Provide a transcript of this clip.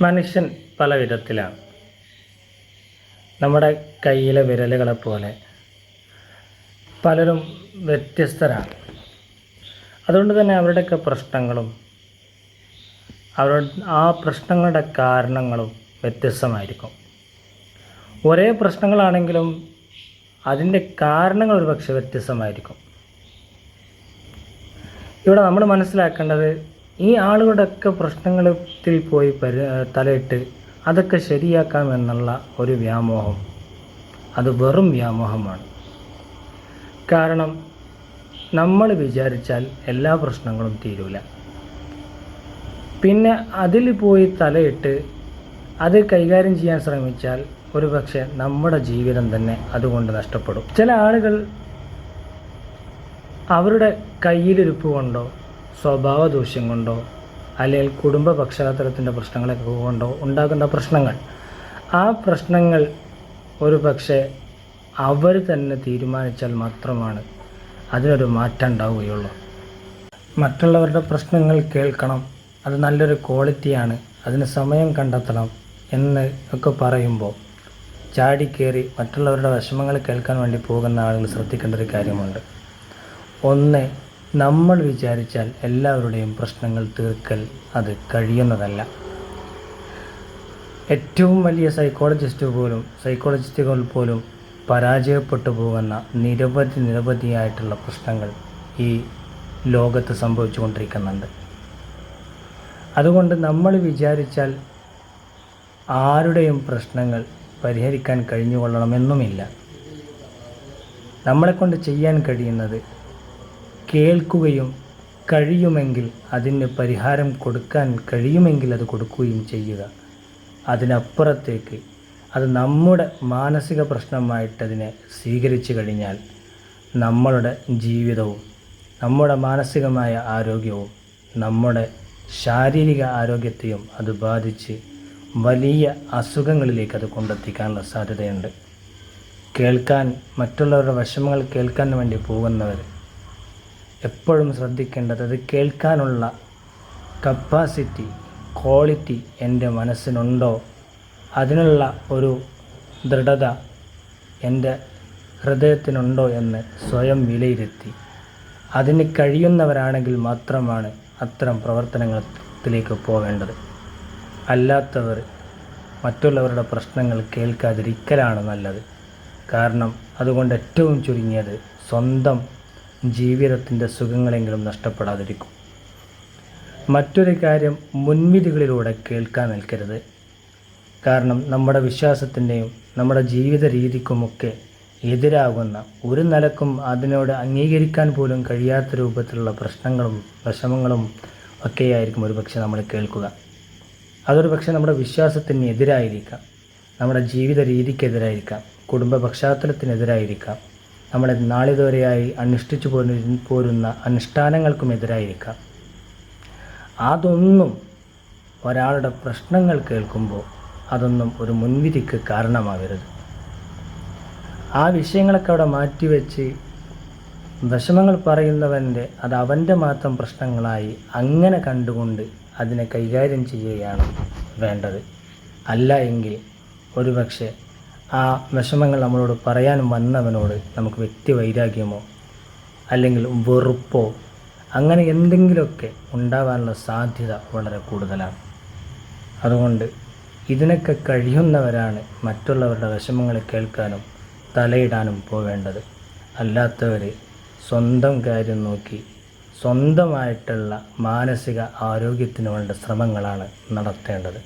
മനുഷ്യൻ പല വിധത്തിലാണ്. നമ്മുടെ കയ്യിലെ വിരലുകളെ പോലെ പലരും വ്യത്യസ്തരാണ്. അതുകൊണ്ട് തന്നെ അവരുടെയൊക്കെ പ്രശ്നങ്ങളും അവരുടെ ആ പ്രശ്നങ്ങളുടെ കാരണങ്ങളും വ്യത്യസ്തമായിരിക്കും. ഒരേ പ്രശ്നങ്ങളാണെങ്കിലും അതിന്റെ കാരണങ്ങൾ ഒരുപക്ഷെ വ്യത്യസ്തമായിരിക്കും. ഇവിടെ നമ്മൾ മനസ്സിലാക്കേണ്ടത് ഈ ആളുകളുടെയൊക്കെ പ്രശ്നങ്ങളിൽ പോയി പരി തലയിട്ട് അതൊക്കെ ശരിയാക്കാമെന്നുള്ള ഒരു വ്യാമോഹം. അത് വെറും വ്യാമോഹമാണ്. കാരണം നമ്മൾ വിചാരിച്ചാൽ എല്ലാ പ്രശ്നങ്ങളും തീരൂല. പിന്നെ അതിൽ പോയി തലയിട്ട് അത് കൈകാര്യം ചെയ്യാൻ ശ്രമിച്ചാൽ ഒരു പക്ഷേ നമ്മുടെ ജീവിതം തന്നെ അതുകൊണ്ട് നഷ്ടപ്പെടും. ചില ആളുകൾ അവരുടെ കയ്യിലിരിപ്പ് കൊണ്ടോ സ്വഭാവ ദൂഷ്യം കൊണ്ടോ അല്ലെങ്കിൽ കുടുംബ പശ്ചാത്തലത്തിന്റെ പ്രശ്നങ്ങളൊക്കെ കൊണ്ടോ ഉണ്ടാകുന്ന പ്രശ്നങ്ങൾ. ആ പ്രശ്നങ്ങൾ ഒരു പക്ഷേ അവർ തന്നെ തീരുമാനിച്ചാൽ മാത്രമാണ് അതിനൊരു മാറ്റം ഉണ്ടാവുകയുള്ളൂ. മറ്റുള്ളവരുടെ പ്രശ്നങ്ങൾ കേൾക്കണം. അത് നല്ലൊരു ക്വാളിറ്റിയാണ്. അതിന് സമയം കണ്ടെത്തണം എന്ന് ഒക്കെ പറയുമ്പോൾ ചാടിക്കേറി മറ്റുള്ളവരുടെ വിഷമങ്ങൾ കേൾക്കാൻ വേണ്ടി പോകുന്ന ആളുകൾ ശ്രദ്ധിക്കേണ്ട ഒരു കാര്യമുണ്ട്. ഒന്ന് നമ്മൾ വിചാരിച്ചാൽ എല്ലാവരുടെയും പ്രശ്നങ്ങൾ തീർക്കൽ അത് കഴിയുന്നതല്ല. ഏറ്റവും വലിയ സൈക്കോളജിസ്റ്റ് പോലും സൈക്കോളജിസ്റ്റുകൾ പോലും പരാജയപ്പെട്ടു പോകുന്ന നിരവധി നിരവധിയായിട്ടുള്ള പ്രശ്നങ്ങൾ ഈ ലോകത്ത് സംഭവിച്ചു കൊണ്ടിരിക്കുന്നുണ്ട് അതുകൊണ്ട് നമ്മൾ വിചാരിച്ചാൽ ആരുടെയും പ്രശ്നങ്ങൾ പരിഹരിക്കാൻ കഴിഞ്ഞുകൊള്ളണമെന്നുമില്ല. നമ്മളെക്കൊണ്ട് ചെയ്യാൻ കഴിയുന്നത് കേൾക്കുകയും കഴിയുമെങ്കിൽ അതിന് പരിഹാരം കൊടുക്കാൻ കഴിയുമെങ്കിൽ അത് കൊടുക്കുകയും ചെയ്യുക. അതിനപ്പുറത്തേക്ക് അത് നമ്മുടെ മാനസിക പ്രശ്നമായിട്ടതിനെ സ്വീകരിച്ചു കഴിഞ്ഞാൽ നമ്മളുടെ ജീവിതവും നമ്മുടെ മാനസികമായ ആരോഗ്യവും നമ്മുടെ ശാരീരിക ആരോഗ്യത്തെയും അത് ബാധിച്ച് വലിയ അസുഖങ്ങളിലേക്ക് അത് കൊണ്ടെത്തിക്കാനുള്ള സാധ്യതയുണ്ട്. കേൾക്കാൻ മറ്റുള്ളവരുടെ വിഷമങ്ങൾ കേൾക്കാൻ വേണ്ടി പോകുന്നവർ എപ്പോഴും ശ്രദ്ധിക്കേണ്ടത് അത് കേൾക്കാനുള്ള കപ്പാസിറ്റി ക്വാളിറ്റി എന്റെ മനസ്സിനുണ്ടോ? അതിനുള്ള ഒരു ദൃഢത എന്റെ ഹൃദയത്തിനുണ്ടോ എന്ന് സ്വയം വിലയിരുത്തി. അതിന് കഴിയുന്നവരാണെങ്കിൽ മാത്രമാണ് അത്തരം പ്രവർത്തനങ്ങളിലേക്ക് പോവേണ്ടത്. അല്ലാത്തവർ മറ്റുള്ളവരുടെ പ്രശ്നങ്ങൾ കേൾക്കാതിരിക്കലാണ് നല്ലത്. കാരണം അതുകൊണ്ട് ഏറ്റവും ചുരുങ്ങിയത് സ്വന്തം ജീവിതത്തിന്റെ സുഖങ്ങളെങ്കിലും നഷ്ടപ്പെടാതിരിക്കും. മറ്റൊരു കാര്യം മുൻവിധികളിലൂടെ കേൾക്കാൻ നിൽക്കരുത്. കാരണം നമ്മുടെ വിശ്വാസത്തിന്റെയും നമ്മുടെ ജീവിത രീതിക്കുമൊക്കെ എതിരാകുന്ന ഒരു നിലക്കും അതിനോട് അംഗീകരിക്കാൻ പോലും കഴിയാത്ത രൂപത്തിലുള്ള പ്രശ്നങ്ങളും വിഷമങ്ങളും ഒക്കെയായിരിക്കും ഒരു പക്ഷെ നമ്മൾ കേൾക്കുക. അതൊരു പക്ഷേ നമ്മുടെ വിശ്വാസത്തിന് എതിരായിരിക്കാം. നമ്മുടെ ജീവിത രീതിക്കെതിരായിരിക്കാം. കുടുംബ പശ്ചാത്തലത്തിനെതിരായിരിക്കാം നമ്മളെ നാളിതുവരെയായി അനുഷ്ഠിച്ചു പോരു പോരുന്ന അനുഷ്ഠാനങ്ങൾക്കും എതിരായിരിക്കാം അതൊന്നും ഒരാളുടെ പ്രശ്നങ്ങൾ കേൾക്കുമ്പോൾ അതൊന്നും ഒരു മുൻവിധിക്ക് കാരണമാകരുത്. ആ വിഷയങ്ങളൊക്കെ അവിടെ മാറ്റിവെച്ച് വിഷമങ്ങൾ പറയുന്നവന്റെ അത് അവന്റെ മാത്രം പ്രശ്നങ്ങളായി അങ്ങനെ കണ്ടുകൊണ്ട് അതിനെ കൈകാര്യം ചെയ്യുകയാണ് വേണ്ടത്. അല്ല എങ്കിൽ ഒരുപക്ഷെ ആ വിഷമങ്ങൾ നമ്മളോട് പറയാൻ വന്നവനോട് നമുക്ക് വ്യക്തി വൈരാഗ്യമോ അല്ലെങ്കിൽ വെറുപ്പോ അങ്ങനെ എന്തെങ്കിലുമൊക്കെ ഉണ്ടാകാനുള്ള സാധ്യത വളരെ കൂടുതലാണ്. അതുകൊണ്ട് ഇതിനൊക്കെ കഴിയുന്നവരാണ് മറ്റുള്ളവരുടെ വിഷമങ്ങൾ കേൾക്കാനും തലയിടാനും പോവേണ്ടത്. അല്ലാത്തവർ സ്വന്തം കാര്യം നോക്കി സ്വന്തമായിട്ടുള്ള മാനസിക ആരോഗ്യത്തിന് വേണ്ട ശ്രമങ്ങളാണ് നടത്തേണ്ടത്.